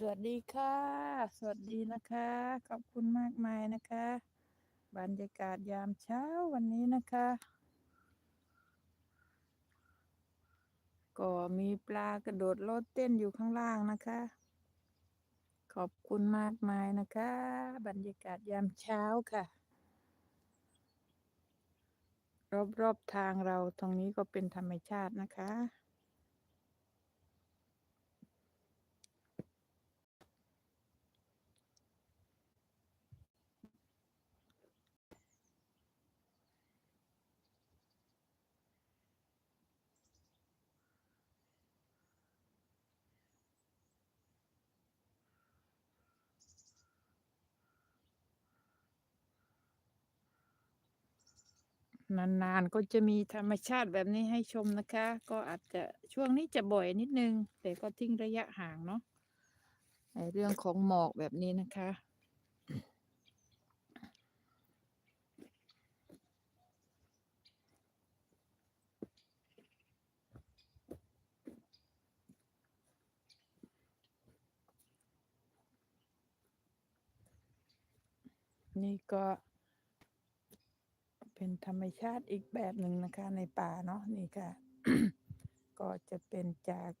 สวัสดีค่ะ สวัสดีนะคะ ขอบคุณมากมายนะคะ บรรยากาศยามเช้าวันนี้นะคะ ก็มีปลากระโดดโลดเต้นอยู่ข้างล่างนะคะ ขอบคุณมากมายนะคะ บรรยากาศยามเช้าค่ะ รอบๆทางเราตรงนี้ก็เป็นธรรมชาตินะคะ นานๆก็จะมีธรรมชาติแบบนี้ให้ชมนะคะ ก็อาจจะช่วงนี้จะบ่อยนิดนึง แต่ก็ทิ้งระยะห่างเนาะในเรื่องของหมอกแบบนี้นะคะ นี่ก็ เป็นธรรมชาติอีกแบบหนึ่งนะคะ ในป่าเนาะนี่ค่ะ ก็จะเป็นจาก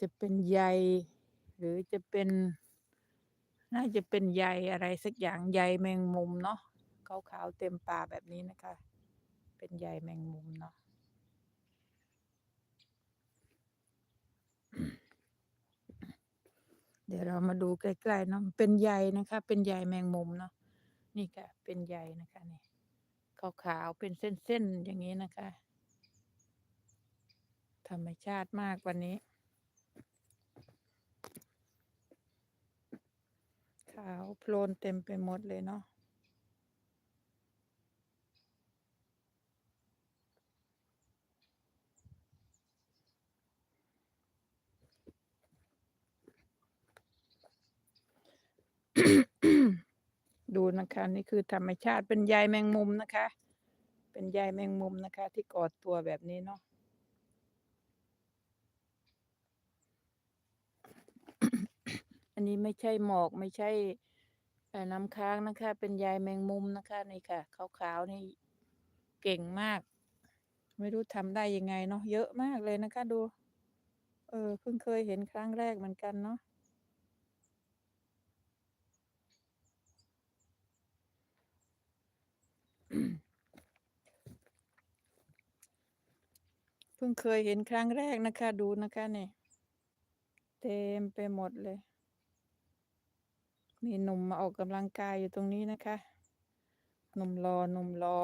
จะเป็นใย หรือจะเป็น น่าจะเป็นใยอะไรสักอย่างใยแมงมุมเนาะขาวๆเต็มป่าแบบนี้นะคะ เป็นใยแมงมุมเนาะเดี๋ยวเรามาดูใกล้ๆเนาะเป็นใยนะคะ เป็นใยแมงมุมเนาะนี่ค่ะ เป็นใยนะคะนี่ ขาวๆเป็นเส้นๆอย่างนี้นะคะ ธรรมชาติมากวันนี้ ขาวโพลนเต็มไปหมดเลยเนาะ ดูนะคะ นี่คือธรรมชาติเป็นใยแมงมุมนะคะ เป็นใยแมงมุมนะคะ ที่ก่อตัวแบบนี้เนาะอันนี้ไม่ใช่หมอกไม่ใช่เอ่น้ำค้างนะคะ เป็นใยแมงมุมนะคะนี่ค่ะขาวๆนี่เก่งมาก ไม่รู้ทำได้ยังไงเนาะเยอะมากเลยนะคะ ดู เออเพิ่งเคยเห็นครั้งแรกเหมือนกันเนาะ เพิ่งเคยเห็นครั้งแรกนะคะ ดูนะคะนี่เต็มไปหมดเลย มีหนุ่มมาออกกำลังกายอยู่ตรงนี้นะคะ หนุ่มรอหนุ่มรอ